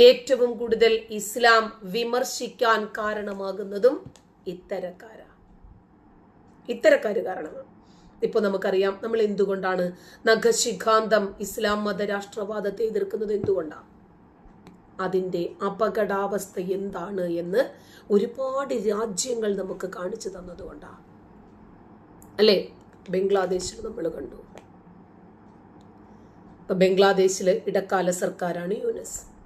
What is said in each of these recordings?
ഏറ്റവും കൂടുതൽ ഇസ്ലാം വിമർശിക്കാൻ കാരണമാകുന്നതും ഇത്തരക്കാരാ. ഇത്തരക്കാര് കാരണമാണ്. ഇപ്പോൾ നമുക്കറിയാം നമ്മൾ എന്തുകൊണ്ടാണ് നഖശിഖാന്തം ഇസ്ലാം മതരാഷ്ട്രവാദത്തെ എതിർക്കുന്നത് എന്തുകൊണ്ടാണ് അതിന്റെ അപകടാവസ്ഥ എന്താണ് എന്ന് ഒരുപാട് രാജ്യങ്ങൾ നമുക്ക് കാണിച്ചു തന്നതുകൊണ്ടാണ് അല്ലേ? ബംഗ്ലാദേശിൽ നമ്മൾ കണ്ടു. ഇപ്പൊ ബംഗ്ലാദേശിലെ ഇടക്കാല സർക്കാരാണ് യൂനസ്.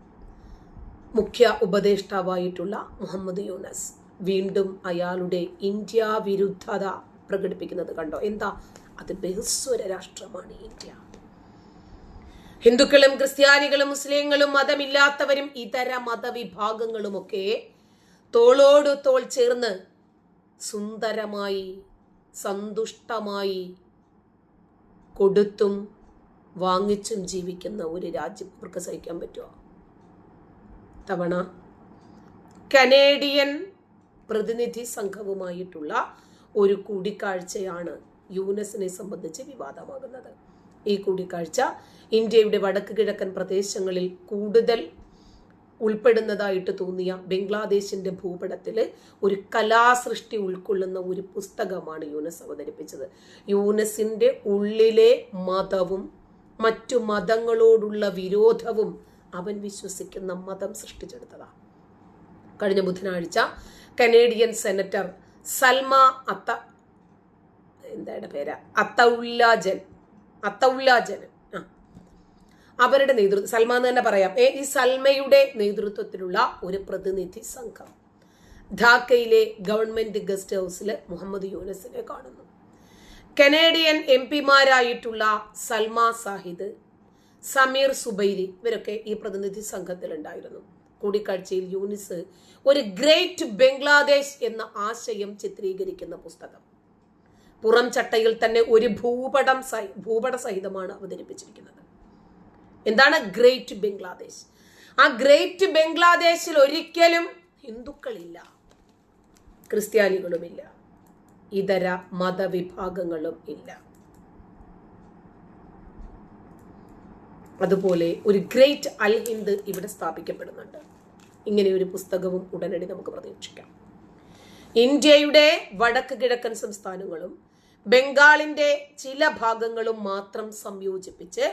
മുഖ്യ ഉപദേഷ്ടാവായിട്ടുള്ള മുഹമ്മദ് യൂനസ്. വീണ്ടും അയാളുടെ ഇന്ത്യ വിരുദ്ധത പ്രകടിപ്പിക്കുന്നത് കണ്ടോ? എന്താ? അത് ബഹുസ്വര രാഷ്ട്രമാണ് ഇന്ത്യ. ഹിന്ദുക്കളും ക്രിസ്ത്യാനികളും മുസ്ലിങ്ങളും മതമില്ലാത്തവരും ഇതര മതവിഭാഗങ്ങളുമൊക്കെ തോളോട് തോൾ ചേർന്ന് സുന്ദരമായി സന്തുഷ്ടമായി കൊടുത്തും വാങ്ങിച്ചും ജീവിക്കുന്ന ഒരു രാജ്യം. അവർക്ക് സഹിക്കാൻ പറ്റുമോ തവണ കനേഡിയൻ പ്രതിനിധി സംഘവുമായിട്ടുള്ള ഒരു കൂടിക്കാഴ്ചയാണ് യൂനസിനെ സംബന്ധിച്ച് വിവാദമാകുന്നത്. ഈ കൂടിക്കാഴ്ച ഇന്ത്യയുടെ വടക്ക് കിഴക്കൻ പ്രദേശങ്ങളിൽ കൂടുതൽ ഉൾപ്പെടുന്നതായിട്ട് തോന്നിയ ബംഗ്ലാദേശിന്റെ ഭൂപടത്തിൽ ഒരു കലാസൃഷ്ടി ഉൾക്കൊള്ളുന്ന ഒരു പുസ്തകമാണ് യൂനസ് അവതരിപ്പിച്ചത്. യൂനസിന്റെ ഉള്ളിലെ മതവും മറ്റു മതങ്ങളോടുള്ള വിരോധവും അവൻ വിശ്വസിക്കുന്ന മതം സൃഷ്ടിച്ചെടുത്തതാണ് കഴിഞ്ഞ ബുധനാഴ്ച കനേഡിയൻ സെനറ്റർ സൽമ അത്ത എന്താണ് പേര്? അത്തൗല്ലാജൻ അത്തൗല്ലാജൻ ആ. അവരുടെ നേതൃത്വം സൽമ എന്ന് തന്നെ പറയാം. ഏ ഈ സൽമയുടെ നേതൃത്വത്തിലുള്ള ഒരു പ്രതിനിധി സംഘം ധാക്കയിലെ ഗവൺമെന്റ് ഗസ്റ്റ് ഹൗസിൽ മുഹമ്മദ് യൂനസിനെ കാണുന്നു. കനേഡിയൻ എം പിമാരായിട്ടുള്ള സൽമ സാഹിദ് സമീർ സുബൈരി ഇവരൊക്കെ ഈ പ്രതിനിധി സംഘത്തിലുണ്ടായിരുന്നു. കൂടിക്കാഴ്ചയിൽ യൂനിസ് ഒരു ഗ്രേറ്റ് ബംഗ്ലാദേശ് എന്ന ആശയം ചിത്രീകരിക്കുന്ന പുസ്തകം. പുറം ചട്ടയിൽ തന്നെ ഒരു ഭൂപടം സഹി ഭൂപട സഹിതമാണ് അവതരിപ്പിച്ചിരിക്കുന്നത്. എന്താണ് ഗ്രേറ്റ് ബംഗ്ലാദേശ് ആ ഗ്രേറ്റ് ബംഗ്ലാദേശിൽ ഒരിക്കലും ഹിന്ദുക്കളില്ല ക്രിസ്ത്യാനികളുമില്ല ഇതര മതവിഭാഗങ്ങളും ഇല്ല. അതുപോലെ ഒരു ഗ്രേറ്റ് അൽ ഹിന്ദ് ഇവിടെ സ്ഥാപിക്കപ്പെടുന്നുണ്ട്. ഇങ്ങനെ ഒരു പുസ്തകവും ഉടനടി നമുക്ക് പ്രതീക്ഷിക്കാം. ഇന്ത്യയുടെ വടക്ക് കിഴക്കൻ സംസ്ഥാനങ്ങളും ബംഗാളിന്റെ ചില ഭാഗങ്ങളും മാത്രം സംയോജിപ്പിച്ച്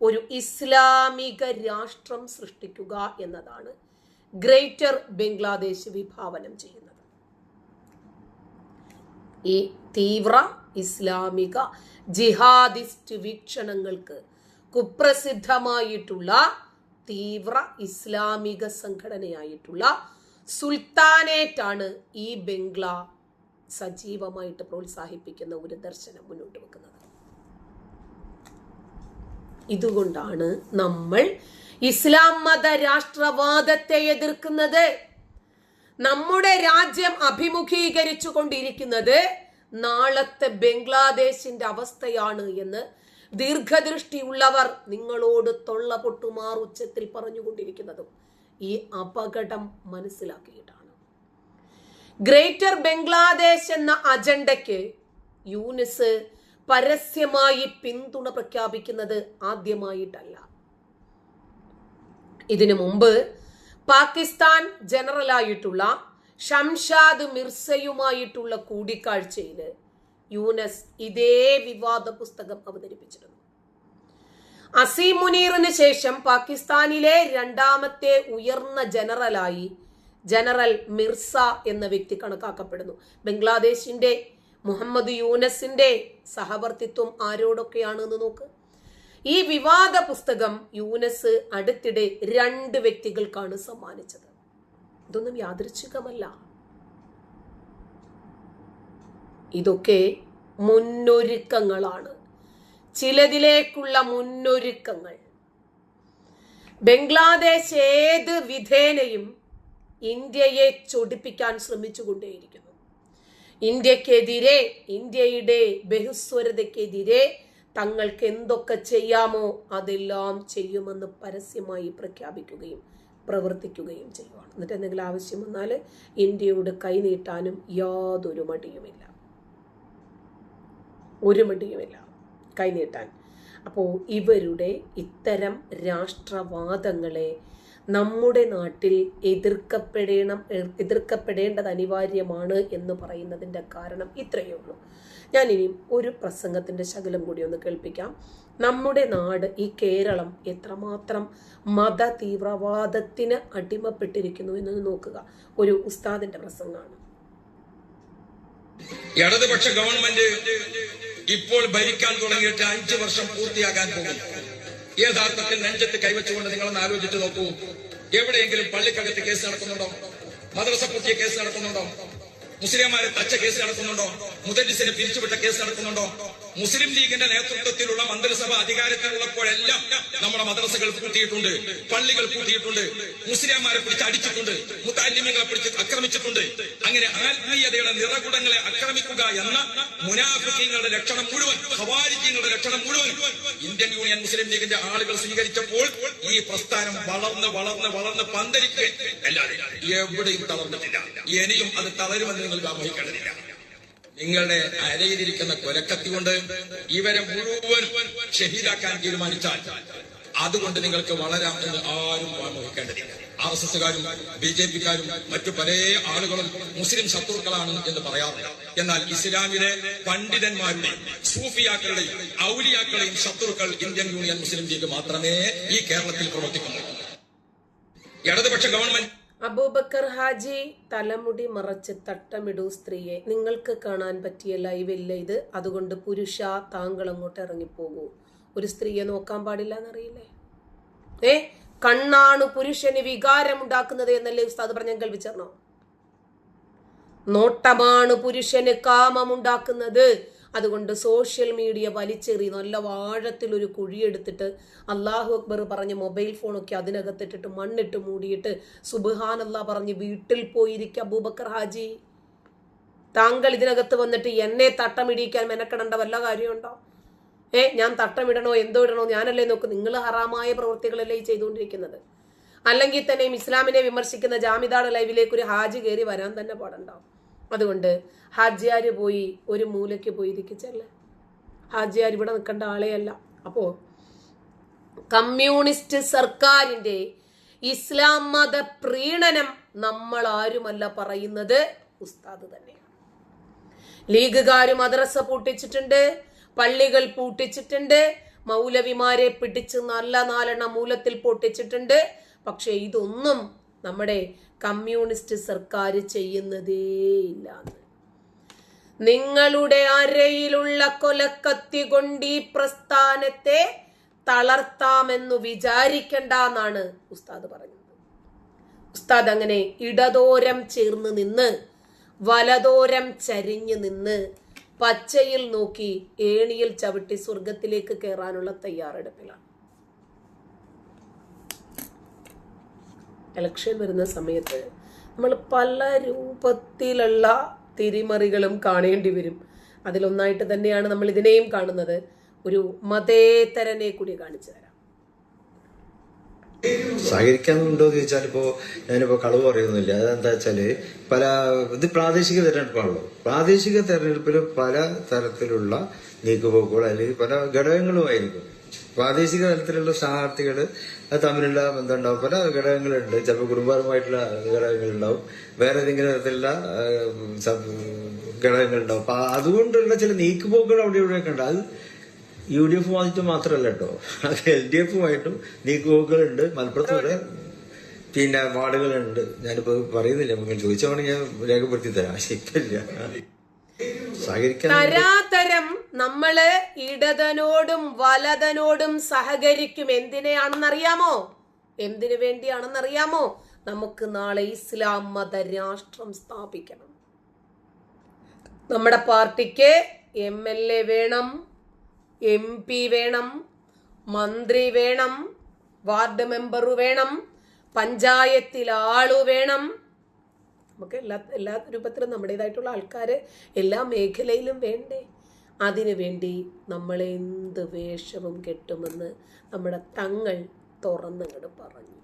ഒരു ഇസ്ലാമിക രാഷ്ട്രം സൃഷ്ടിക്കുക എന്നതാണ് ഗ്രേറ്റർ ബംഗ്ലാദേശ് വിഭാവനം ചെയ്യുന്നത്. ഈ തീവ്ര ഇസ്ലാമിക ജിഹാദിസ്റ്റ് വീക്ഷണങ്ങൾക്ക് കുപ്രസിദ്ധമായിട്ടുള്ള തീവ്ര ഇസ്ലാമിക സംഘടനയായിട്ടുള്ള സുൽത്താനേറ്റാണ് ഈ ബംഗ്ല സജീവമായിട്ട് പ്രോത്സാഹിപ്പിക്കുന്ന ഒരു ദർശനം മുന്നോട്ട് വെക്കുന്നത്. ഇതുകൊണ്ടാണ് നമ്മൾ ഇസ്ലാം മത രാഷ്ട്രവാദത്തെ എതിർക്കുന്നത്. നമ്മുടെ രാജ്യം അഭിമുഖീകരിച്ചു കൊണ്ടിരിക്കുന്നത് നാളത്തെ ബംഗ്ലാദേശിന്റെ അവസ്ഥയാണ് എന്ന് ദീർഘദൃഷ്ടിയുള്ളവർ നിങ്ങളോട് തൊള്ള പൊട്ടുമാർ ഉച്ചത്തിൽ പറഞ്ഞുകൊണ്ടിരിക്കുന്നതും ഈ അപകടം മനസ്സിലാക്കിയിട്ടാണ്. ഗ്രേറ്റർ ബംഗ്ലാദേശ് എന്ന അജണ്ടയ്ക്ക് യൂനിസ് പരസ്യമായി പിന്തുണ പ്രഖ്യാപിക്കുന്നത് ആദ്യമായിട്ടല്ല. ഇതിനു മുമ്പ് പാകിസ്ഥാൻ ജനറലായിട്ടുള്ള ഷംഷാദ് മിർസയുമായിട്ടുള്ള കൂടിക്കാഴ്ചയിൽ യൂനസ് ഇതേ വിവാദ പുസ്തകം അവതരിപ്പിച്ചിരുന്നു. അസീം മുനീറിന് ശേഷം പാകിസ്ഥാനിലെ രണ്ടാമത്തെ ഉയർന്ന ജനറലായി ജനറൽ മിർസ എന്ന വ്യക്തി കണക്കാക്കപ്പെടുന്നു. ബംഗ്ലാദേശിന്റെ മുഹമ്മദ് യൂനസിന്റെ സഹവർത്തിത്വം ആരോടൊക്കെയാണെന്ന് നോക്ക്. ഈ വിവാദ പുസ്തകം യൂനസ് അടുത്തിടെ രണ്ട് വ്യക്തികൾക്കാണ് സമ്മാനിച്ചത്. ഇതൊന്നും യാദൃച്ഛികമല്ല. ഇതൊക്കെ മുന്നൊരുക്കങ്ങളാണ്. ചിലതിലേക്കുള്ള മുന്നൊരുക്കങ്ങൾ. ബംഗ്ലാദേശ് ഏത് വിധേനയും ഇന്ത്യയെ ചൊടിപ്പിക്കാൻ ശ്രമിച്ചുകൊണ്ടേയിരിക്കുന്നു. ഇന്ത്യക്കെതിരെ ഇന്ത്യയുടെ ബഹുസ്വരതയ്ക്കെതിരെ തങ്ങൾക്ക് എന്തൊക്കെ ചെയ്യാമോ അതെല്ലാം ചെയ്യുമെന്ന് പരസ്യമായി പ്രഖ്യാപിക്കുകയും പ്രവർത്തിക്കുകയും ചെയ്യുവാണ്. എന്നിട്ട് എന്തെങ്കിലും ആവശ്യം വന്നാൽ ഇന്ത്യയോട് കൈനീട്ടാനും യാതൊരു മടിയുമില്ല. ഒരു മടിയുമില്ല കൈനീട്ടാൻ. അപ്പോൾ ഇവരുടെ ഇത്തരം രാഷ്ട്രവാദങ്ങളെ നമ്മുടെ നാട്ടിൽ എതിർക്കപ്പെടണം എതിർക്കപ്പെടേണ്ടത് അനിവാര്യമാണ് എന്ന് പറയുന്നതിന്റെ കാരണം ഇത്രയേ ഉള്ളൂ. ഇനി ഒരു പ്രസംഗത്തിന്റെ ശകലം കൂടി ഒന്ന് കേൾപ്പിക്കാം. നമ്മുടെ നാട് ഈ കേരളം എത്രമാത്രം മത തീവ്രവാദത്തിന് അടിമപ്പെട്ടിരിക്കുന്നു എന്ന് നോക്കുക. ഒരു ഉസ്താദിന്റെ പ്രസംഗമാണ്. ഇടതുപക്ഷ ഗവൺമെന്റ് ഇപ്പോൾ ഭരിക്കാൻ തുടങ്ങിയിട്ട് അഞ്ചു വർഷം പൂർത്തിയാകാൻ പോകും യഥാർത്ഥത്തിൽ നെഞ്ചത്ത് കൈവച്ചുകൊണ്ട് നിങ്ങളൊന്ന് ആലോചിച്ച് നോക്കൂ. എവിടെയെങ്കിലും പള്ളിക്കകത്ത് കേസ് നടക്കുന്നുണ്ടോ? മദ്രസ പൊട്ടിയ കേസ് നടക്കുന്നുണ്ടോ? മുസ്ലിംമാരെ തച്ച കേസ് നടക്കുന്നുണ്ടോ? മുതലിസിനെ പിരിച്ചുവിട്ട കേസ് നടക്കുന്നുണ്ടോ? മുസ്ലിം ലീഗിന്റെ നേതൃത്വത്തിലുള്ള മന്ത്രിസഭ അധികാരത്തിലുള്ളപ്പോഴെല്ലാം നമ്മുടെ മദ്രസകൾ പൂട്ടിയിട്ടുണ്ട് പള്ളികൾ പൂട്ടിയിട്ടുണ്ട് മുസ്ലിംമാരെ പിടിച്ച് അടിച്ചിട്ടുണ്ട് മുത്താലിമികളെ പിടിച്ച് ആക്രമിച്ചിട്ടുണ്ട്. അങ്ങനെ ആത്മീയതയുടെ നിറകുടങ്ങളെ ആക്രമിക്കുക എന്ന മുനാഫിക്കങ്ങളുടെ ലക്ഷണം മുഴുവൻ ഹവാരിജ്യങ്ങളുടെ ലക്ഷണം മുഴുവൻ ഇന്ത്യൻ യൂണിയൻ മുസ്ലിം ലീഗിന്റെ ആളുകൾ സ്വീകരിച്ചപ്പോൾ ഈ പ്രസ്ഥാനം വളർന്ന് വളർന്ന് വളർന്ന് പന്തരിക്കുക അല്ലാതെ എവിടെയും തളർന്നിട്ടില്ല. ഇനിയും അത് തളരുമെന്ന് നിങ്ങൾ വ്യാമോഹിക്കേണ്ടതില്ല നിങ്ങളുടെ അരയിലിരിക്കുന്ന കൊലക്കത്തി കൊണ്ട് ഇവരെ മുഴുവൻ ഷഹീദാക്കാൻ തീരുമാനിച്ചാൽ അതുകൊണ്ട് നിങ്ങൾക്ക് വളരാം എന്ന് ആരും വ്യാമോഹിക്കേണ്ടതില്ല ആർ എസ് എസുകാരും ബി ജെ പിക്കാരും മറ്റു പല ആളുകളും മുസ്ലിം ശത്രുക്കളാണ് എന്ന് പറയാറുണ്ട്. എന്നാൽ ഇസ്ലാമിലെ പണ്ഡിതന്മാരുടെയും സൂഫിയാക്കളുടെയും ഔലിയാക്കളുടെയും ശത്രുക്കൾ ഇന്ത്യൻ യൂണിയൻ മുസ്ലിം ലീഗ് മാത്രമേ ഈ കേരളത്തിൽ പ്രവർത്തിക്കുന്നുള്ളൂ. ഇടതുപക്ഷ ഗവൺമെന്റ് അബൂബക്കർ ഹാജി തലമുടി മറച്ച് തട്ടമിടൂ സ്ത്രീയെ. നിങ്ങൾക്ക് കാണാൻ പറ്റിയ ലൈവില്ല ഇത്. അതുകൊണ്ട് പുരുഷ താങ്കൾ അങ്ങോട്ട് ഇറങ്ങിപ്പോകൂ. ഒരു സ്ത്രീയെ നോക്കാൻ പാടില്ല എന്നറിയില്ലേ? ഏ? കണ്ണാണ് പുരുഷന് വികാരമുണ്ടാക്കുന്നത് എന്നല്ലേ ഉസ്താദ് പറഞ്ഞ കേൾപ്പിച്ചറിഞ്ഞോ നോട്ടമാണ് പുരുഷന് കാമമുണ്ടാക്കുന്നത്. അതുകൊണ്ട് സോഷ്യൽ മീഡിയ വലിച്ചെറി നല്ല വാഴത്തിൽ ഒരു കുഴിയെടുത്തിട്ട് അള്ളാഹു അക്ബർ പറഞ്ഞ് മൊബൈൽ ഫോണൊക്കെ അതിനകത്തിട്ടിട്ട് മണ്ണിട്ട് മൂടിയിട്ട് സുബഹാൻ അല്ലാ പറഞ്ഞ് വീട്ടിൽ പോയിരിക്കുക അബൂബക്കർ ഹാജി. താങ്കൾ ഇതിനകത്ത് വന്നിട്ട് എന്നെ തട്ടമിടിക്കാൻ മെനക്കെടേണ്ട വല്ല കാര്യമുണ്ടോ? ഏ ഞാൻ തട്ടമിടണോ? എന്തോ ഇടണോ? ഞാനല്ലേ നോക്ക് നിങ്ങൾ ഹറാമായ പ്രവൃത്തികളല്ലേ ഈ ചെയ്തുകൊണ്ടിരിക്കുന്നത്. അല്ലെങ്കിൽ തന്നെയും ഇസ്ലാമിനെ വിമർശിക്കുന്ന ജാമിദാട് ലൈവിലേക്ക് ഒരു ഹാജി കയറി വരാൻ തന്നെ പാടുണ്ടാവും അതുകൊണ്ട് ഹാജിയാർ പോയി ഒരു മൂലയ്ക്ക് പോയി ഇരിക്കിച്ചല്ലേ ഹാജിയാർ ഇവിടെ നിൽക്കേണ്ട ആളെയല്ല. അപ്പോൾ കമ്മ്യൂണിസ്റ്റ് സർക്കാരിന്റെ ഇസ്ലാം മത പ്രീണനം നമ്മൾ ആരുമല്ല പറയുന്നത്? ഉസ്താദ് തന്നെയാണ്. ലീഗുകാർ മദ്രസ പൂട്ടിച്ചിട്ടുണ്ട് പള്ളികൾ പൂട്ടിച്ചിട്ടുണ്ട് മൗലവിമാരെ പിടിച്ച് നല്ല നാലെണ്ണ മൂലത്തിൽ പൊട്ടിച്ചിട്ടുണ്ട്. പക്ഷേ ഇതൊന്നും നമ്മുടെ കമ്മ്യൂണിസ്റ്റ് സർക്കാർ ചെയ്യുന്നതേയില്ല നിങ്ങളുടെ അരയിലുള്ള കൊലക്കത്തി കൊണ്ട് ഈ പ്രസ്ഥാനത്തെ തളർത്താമെന്നു വിചാരിക്കണ്ട എന്നാണ് ഉസ്താദ് പറഞ്ഞത് ഉസ്താദ് അങ്ങനെ ഇടതോരം ചേർന്ന് നിന്ന് വലതോരം ചരിഞ്ഞു നിന്ന് പച്ചയിൽ നോക്കി ഏണിയിൽ ചവിട്ടി സ്വർഗത്തിലേക്ക് കയറാനുള്ള തയ്യാറെടുപ്പിലാണ്. ഇലക്ഷൻ വരുന്ന സമയത്ത് നമ്മൾ പല രൂപത്തിലുള്ള തിരിമറികളും കാണേണ്ടി വരും. അതിലൊന്നായിട്ട് തന്നെയാണ് നമ്മൾ ഇതിനെയും കാണുന്നത്. ഒരു മതേതരനെ കൂടി കാണിച്ചു തരാം. സഹകരിക്കാനുണ്ടോ എന്ന് ചോദിച്ചാൽ ഇപ്പോ ഞാനിപ്പോ കളവ് പറയുന്നില്ല. അതെന്താ വെച്ചാൽ പല ഇത് പ്രാദേശിക തെരഞ്ഞെടുപ്പാണല്ലോ. പ്രാദേശിക തെരഞ്ഞെടുപ്പിൽ പല തരത്തിലുള്ള നീക്കുപോക്കുകൾ അല്ലെങ്കിൽ പല ഘടകങ്ങളുമായിരിക്കും പ്രാദേശിക തലത്തിലുള്ള സ്ഥാനാർത്ഥികൾ തമ്മിലുള്ള ബന്ധം ഉണ്ടാവും പല ഘടകങ്ങളുണ്ട്. ചിലപ്പോൾ കുടുംബപരമായിട്ടുള്ള ഘടകങ്ങളുണ്ടാവും. വേറെ ഏതെങ്കിലും തരത്തിലുള്ള ഘടകങ്ങളുണ്ടാവും. അപ്പൊ അതുകൊണ്ടുള്ള ചില നീക്കുപോക്കുകൾ അവിടെ ഇവിടെയൊക്കെ ഉണ്ട്. അത് യു ഡി എഫ് എഫുമായിട്ട് മാത്രമല്ല കേട്ടോ. എൽ ഡി എഫുമായിട്ടും നീക്കുപോക്കുകളുണ്ട്. മലപ്പുറത്ത് വരെ പിന്നെ വാർഡുകളുണ്ട്. ഞാനിപ്പോ പറയുന്നില്ല. നിങ്ങൾ ചോദിച്ചോണ്ട് ഞാൻ രേഖപ്പെടുത്തി തരാം. സഹകരിക്കാൻ തരാതരം നമ്മൾ ഇടതനോടും വലതനോടും സഹകരിക്കും. എന്തിനെയാണെന്നറിയാമോ എന്തിനു വേണ്ടിയാണെന്നറിയാമോ? നമുക്ക് നാളെ ഇസ്ലാം മത രാഷ്ട്രം സ്ഥാപിക്കണം. നമ്മുടെ പാർട്ടിക്ക് എം എൽ എ വേണം എം പി വേണം മന്ത്രി വേണം വാർഡ് മെമ്പർ വേണം പഞ്ചായത്തിൽ ആളു വേണം നമുക്ക് എല്ലാ എല്ലാ രൂപത്തിലും നമ്മുടേതായിട്ടുള്ള ആൾക്കാർ എല്ലാ മേഖലയിലും വേണ്ടേ? അതിനു വേണ്ടി നമ്മളെ എന്ത് വേഷവും കെട്ടുമെന്ന് നമ്മുടെ തങ്ങൾ തുറന്നങ്ങോട് പറഞ്ഞു.